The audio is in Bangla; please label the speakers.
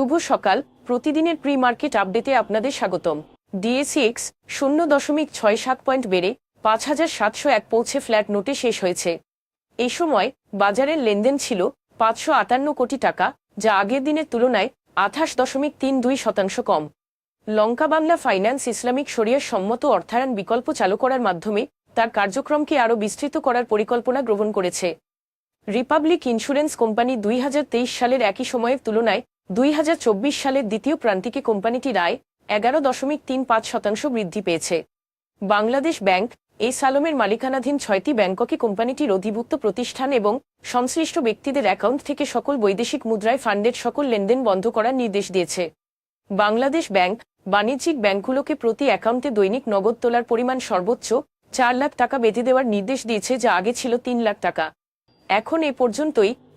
Speaker 1: শুভ সকাল। প্রতিদিনের প্রি মার্কেট আপডেটে আপনাদের স্বাগতম। ডিএসিএক্স শূন্য দশমিক ছয় সাত পয়েন্ট বেড়ে পাঁচ হাজার সাতশো এক পৌঁছে ফ্ল্যাট নোটে শেষ হয়েছে। এ সময় বাজারের লেনদেন ছিল পাঁচশো আটান্ন কোটি টাকা, যা আগের দিনের তুলনায় আঠাশ দশমিক তিন দুই শতাংশ কম। লঙ্কা বাংলা ফাইন্যান্স ইসলামিক শরিয়ার সম্মত অর্থায়ন বিকল্প চালু করার মাধ্যমে তার কার্যক্রমকে আরও বিস্তৃত করার পরিকল্পনা গ্রহণ করেছে। রিপাবলিক ইন্স্যুরেন্স কোম্পানি দুই হাজার তেইশ সালের একই সময়ের তুলনায় দুই হাজার চব্বিশ সালের দ্বিতীয় প্রান্তিকে কোম্পানিটির আয় এগারো দশমিক তিন পাঁচ শতাংশ বৃদ্ধি পেয়েছে। বাংলাদেশ ব্যাংক এই সালমের মালিকানাধীন ছয়টি ব্যাংককে কোম্পানিটির অধিভুক্ত প্রতিষ্ঠান এবং সংশ্লিষ্ট ব্যক্তিদের অ্যাকাউন্ট থেকে সকল বৈদেশিক মুদ্রায় ফান্ডের সকল লেনদেন বন্ধ করার নির্দেশ দিয়েছে। বাংলাদেশ ব্যাংক বাণিজ্যিক ব্যাংকগুলোকে প্রতি অ্যাকাউন্টে দৈনিক নগদ তোলার পরিমাণ সর্বোচ্চ চার লাখ টাকা বেঁধে দেওয়ার নির্দেশ দিয়েছে, যা আগে ছিল তিন লাখ টাকা। এখন এ পর্যন্তই